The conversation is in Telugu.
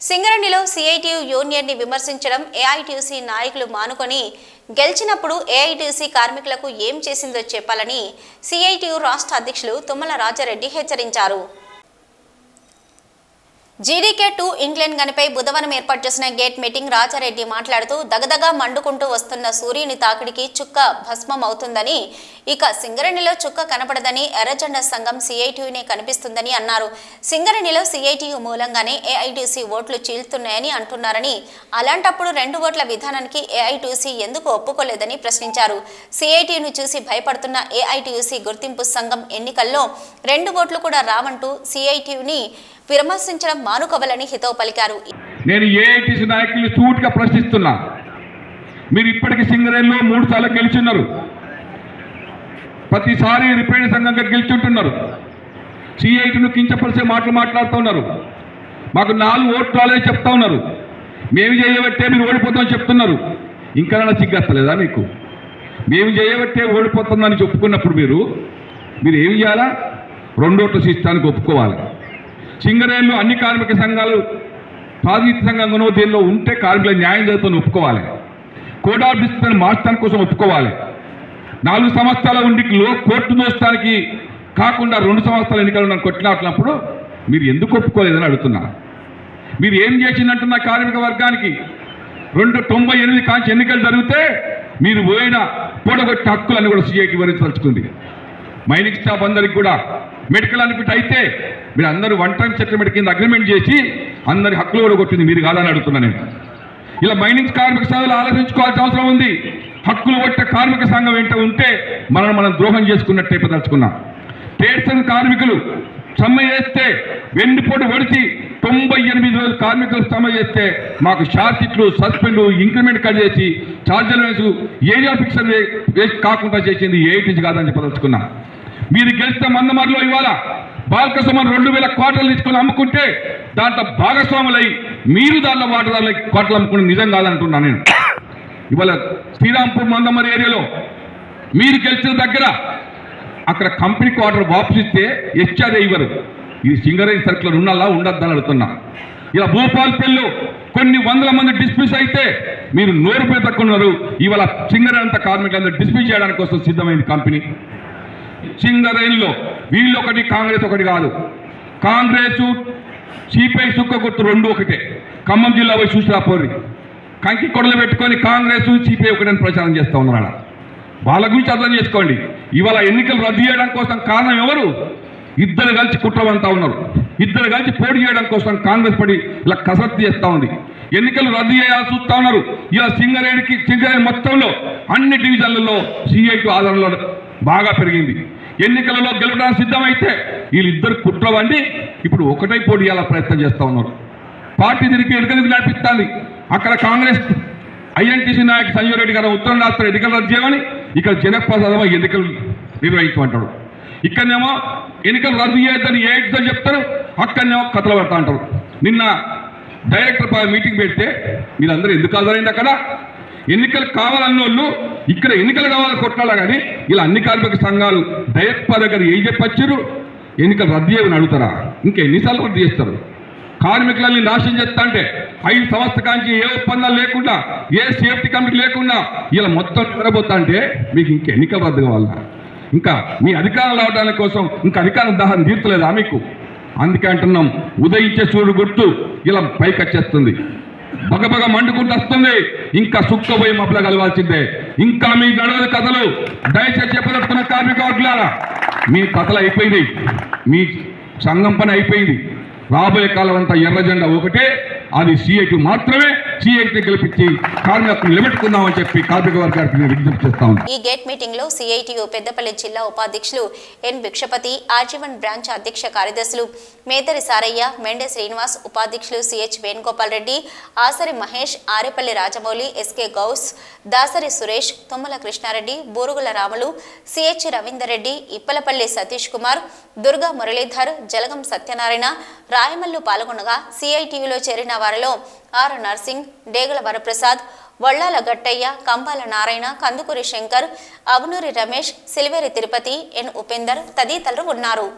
సింగరణిలో సిఐటియు యూనియన్ని విమర్శించడం ఏఐటీసీ నాయకులు మానుకొని గెలిచినప్పుడు ఏఐటీసీ కార్మికులకు ఏం చేసిందో చెప్పాలని సిఐటియు రాష్ట్ర అధ్యక్షులు తుమ్మల రాజారెడ్డి హెచ్చరించారు. జీడీకే టూ ఇంగ్లాండ్ గనిపై బుధవారం ఏర్పాటు చేసిన గేట్ మీటింగ్ రాజారెడ్డి మాట్లాడుతూ దగదగా మండుకుంటూ వస్తున్న సూర్యుని తాకిడికి చుక్క భస్మం అవుతుందని ఇక సింగరేణిలో చుక్క కనపడదని ఎర్రజెండా సంఘం సిఐటియునే కనిపిస్తుందని అన్నారు. సింగరేణిలో సిఐటియు మూలంగానే ఏఐటీసీ ఓట్లు చీల్తున్నాయని అంటున్నారని అలాంటప్పుడు రెండు ఓట్ల విధానానికి ఏఐటీసీ ఎందుకు ఒప్పుకోలేదని ప్రశ్నించారు. సిఐటియును చూసి భయపడుతున్న ఏఐటీయూసీ గుర్తింపు సంఘం ఎన్నికల్లో రెండు ఓట్లు కూడా రావంటూ సిఐటియుని విమర్శించడం మానుకోవాలని హితవు పలికారు. నేను ఏఐటీసీ నాయకులు సూటిగా ప్రశ్నిస్తున్నా. మీరు ఇప్పటికి సింగరేణిలో మూడు సార్లు గెలిచున్నారు. ప్రతిసారి రిపేర్ సంఘంగా గెలుచుంటున్నారు. సిఐటిను కించపరిచే మాటలు మాట్లాడుతున్నారు. మాకు నాలుగు ఓట్లు రాలేదని చెప్తా ఉన్నారు. మేము చేయబట్టే మీరు ఓడిపోతామని చెప్తున్నారు. ఇంకా నా సిగ్గస్తలేదా మీకు? మేము చేయబట్టే ఓడిపోతుందని చెప్పుకున్నప్పుడు మీరు మీరు ఏం చేయాలా? రెండోట్ల సిస్టానికి ఒప్పుకోవాలి. చింగరేళ్ళు అన్ని కార్మిక సంఘాలు ప్రాతినిధ్య సంఘంగానో దీనిలో ఉంటే కార్మికుల న్యాయం జరుగుతుంది ఒప్పుకోవాలి. కోడ్ ఆఫ్ డిసిప్లిన్ మార్చడానికి కోసం ఒప్పుకోవాలి. నాలుగు సంవత్సరాల ఉండి లో కోర్టు దోస్తానికి కాకుండా రెండు సంవత్సరాల ఎన్నికలు నన్ను కొట్లాడినప్పుడు మీరు ఎందుకు ఒప్పుకోలేదని అడుగుతున్నా. మీరు ఏం చేసిందంటున్న కార్మిక వర్గానికి? రెండు తొంభై ఎనిమిది కాంచి ఎన్నికలు జరిగితే మీరు పోయిన పూడగొట్టే హక్కులన్నీ కూడా సిఐటి వరించదలుచుకుంది మైనింగ్ స్టాఫ్ అందరికి కూడా మెడికల్ అనిపిట్ అయితే మీరు అందరూ వన్ టైం సెటిల్మెంట్ కింద అగ్రిమెంట్ చేసి అందరి హక్కులు కూడా కొట్టింది. మీరు కాదని అడుగుతున్నా నేను. ఇలా మైనింగ్ కార్మిక సంఘాలు ఆలోచించుకోవాల్సిన అవసరం ఉంది. హక్కులు కొట్టే కార్మిక సంఘం వెంట ఉంటే మనం మనం ద్రోహం చేసుకున్నట్టే పదలుచుకున్నాం ట్రేడ్స్ కార్మికులు సమ్మె చేస్తే వెండిపోటు పడిచి తొంభై ఎనిమిది రోజులు కార్మికులు సమ్మె చేస్తే మాకు షార్టిట్లు సస్పెండ్ ఇంక్రిమెంట్ కట్ చేసి ఛార్జర్ వేసు ఏరియా ఫిక్సర్ వేసి కాకుండా చేసింది ఏఐటీసీ కాదని చెప్పదలుచుకున్నా మీరు గెలిస్తే మందమరిలో ఇవాళ బాల్కసుమన్ రెండు వేల కోటలు తీసుకొని అమ్ముకుంటే దాంట్లో భాగస్వాములై మీరు దాంట్లో వాటదారులై కోట్లు అమ్ముకుని నిజం కాదంటున్నా నేను. ఇవాళ శ్రీరాంపూర్ మందమరి ఏరియాలో మీరు గెలిచిన దగ్గర అక్కడ కంపెనీ క్వార్టర్ వాపసు ఇస్తే హెచ్ఆర్ ఇవ్వరు. ఇది సింగరేజ్ సర్కిల్ ఉండాలా ఉండద్దని అడుగుతున్నా. ఇలా భూపాల్పల్లిలో కొన్ని వందల మంది డిస్మిస్ అయితే మీరు నోరు పేరు తక్కున్నారు ఇవాళ సింగరేజ్ అంత కార్మికులందరూ డిస్మిస్ చేయడానికి కోసం సిద్ధమైంది కంపెనీ. సింగరేణిలో వీళ్ళు ఒకటి కాంగ్రెస్ ఒకటి కాదు. కాంగ్రెస్ సిపిఐ సుక్క గుర్తు రెండు ఒకటే. ఖమ్మం జిల్లా పోయి చూసినా పోరి కంకి కొడలు పెట్టుకొని కాంగ్రెస్ సిపిఐ ఒకటని ప్రచారం చేస్తూ ఉన్నారు వాళ్ళ గురించి అర్థం చేసుకోండి. ఇవాళ ఎన్నికలు రద్దు చేయడం కోసం కారణం ఎవరు? ఇద్దరు కలిసి కుట్రవంతా ఉన్నారు. ఇద్దరు కలిసి పోటీ చేయడం కోసం కాంగ్రెస్ పడి ఇలా కసరత్తు చేస్తూ ఉంది. ఎన్నికలు రద్దు చేయాల్సి చూస్తూ ఉన్నారు. ఇలా సింగరేణికి సింగరేణి మొత్తంలో అన్ని డివిజన్లలో సిఐటి ఆధారంలో బాగా పెరిగింది. ఎన్నికలలో గెలవడానికి సిద్ధమైతే వీళ్ళిద్దరు కుట్ర వండి ఇప్పుడు ఒకటై పోటీ ప్రయత్నం చేస్తూ ఉన్నారు. పార్టీ తిరిగి ఎన్నికలకు నడిపిస్తుంది. అక్కడ కాంగ్రెస్ ఐఎన్టీసీ నాయకు సంజయ్ రెడ్డి గారు ఉత్తరం రాష్ట్ర ఎన్నికలు రద్దు చేయమని. ఇక్కడ జనప్రసాదం ఎన్నికలు నిర్వహించమంటాడు. ఇక్కడనేమో ఎన్నికలు రద్దు చేయొద్దని ఏ అని చెప్తారు అక్కడనేమో కథలు పెడతా అంటారు నిన్న డైరెక్టర్ మీటింగ్ పెడితే మీరందరూ ఎందుకు హాజరైంది అక్కడ? ఎన్నికలు కావాలన్న వాళ్ళు ఇక్కడ ఎన్నికలు కావాలి కొట్టాలా కానీ ఇలా అన్ని కార్మిక సంఘాలు దయప్ప దగ్గర ఏం చెప్పచ్చారు ఎన్నికలు రద్దు చేయమని అడుగుతారా? ఇంకా ఎన్నిసార్లు రద్దు చేస్తారు? కార్మికులని నాశనం చేస్తా అంటే ఐదు సంస్థ కాంచి ఏ ఒప్పందాలు లేకుండా ఏ సేఫ్టీ కమిటీ లేకుండా ఇలా మొత్తం నిద్రపోతా అంటే మీకు ఇంకా ఎన్నికలు రద్దు కావాలా? ఇంకా మీ అధికారం రావడానికి కోసం ఇంకా అధికారం దాహం తీర్చలేదా మీకు? అందుకే అంటున్నాం ఉదయించే సూర్యుడు గుర్తు ఇలా పైకి వచ్చేస్తుంది. బగబగ మండుకుంటూ వస్తుంది. ఇంకా సుక్కబోయి మబ్బుల కలవాల్సిందే. ఇంకా మీ నడవని కథలు దయచేసి చెప్పదలుచుకున్న కార్మిక వర్గాల మీ కథలు అయిపోయింది. మీ సంఘం పని అయిపోయింది. రాబోయే కాలం అంతా ఎర్ర జెండా ఒకటే అది సిఐటి మాత్రమే. సిఐటిని గెలిపించి కార్మికులను నిలబెట్టుకుందామని చెప్పి కార్మిక వర్గానికి విజ్ఞప్తి చేస్తా ఈ గేట్ మీటింగ్లో సిఐటియు పెద్దపల్లి జిల్లా ఉపాధ్యక్షులు ఎన్ భిక్షపతి ఆర్జీవన్ బ్రాంచ్ అధ్యక్ష కార్యదర్శులు మేదరి సారయ్య మెండే శ్రీనివాస్ ఉపాధ్యక్షులు CH Venugopal Reddy Asari Mahesh Arepalli Rajamouli SK Gouse Dasari Suresh Thummala Krishnareddy Burugula Ramulu CH Ravinder Reddy Ippalapalli Satish Kumar Durga Muralidhar Jalagam Satyanarayana Rayamallu పాల్గొనగా సిఐటియులో చేరిన వారిలో ఆర్ నర్సింగ్ డేగల వరప్రసాద్ వళ్ళాల గట్టయ్య కంబాల నారాయణ కందుకూరి శంకర్ అవునూరి రమేష్ సిల్వేరి తిరుపతి ఎన్ ఉపేందర్ తదితరులు ఉన్నారు.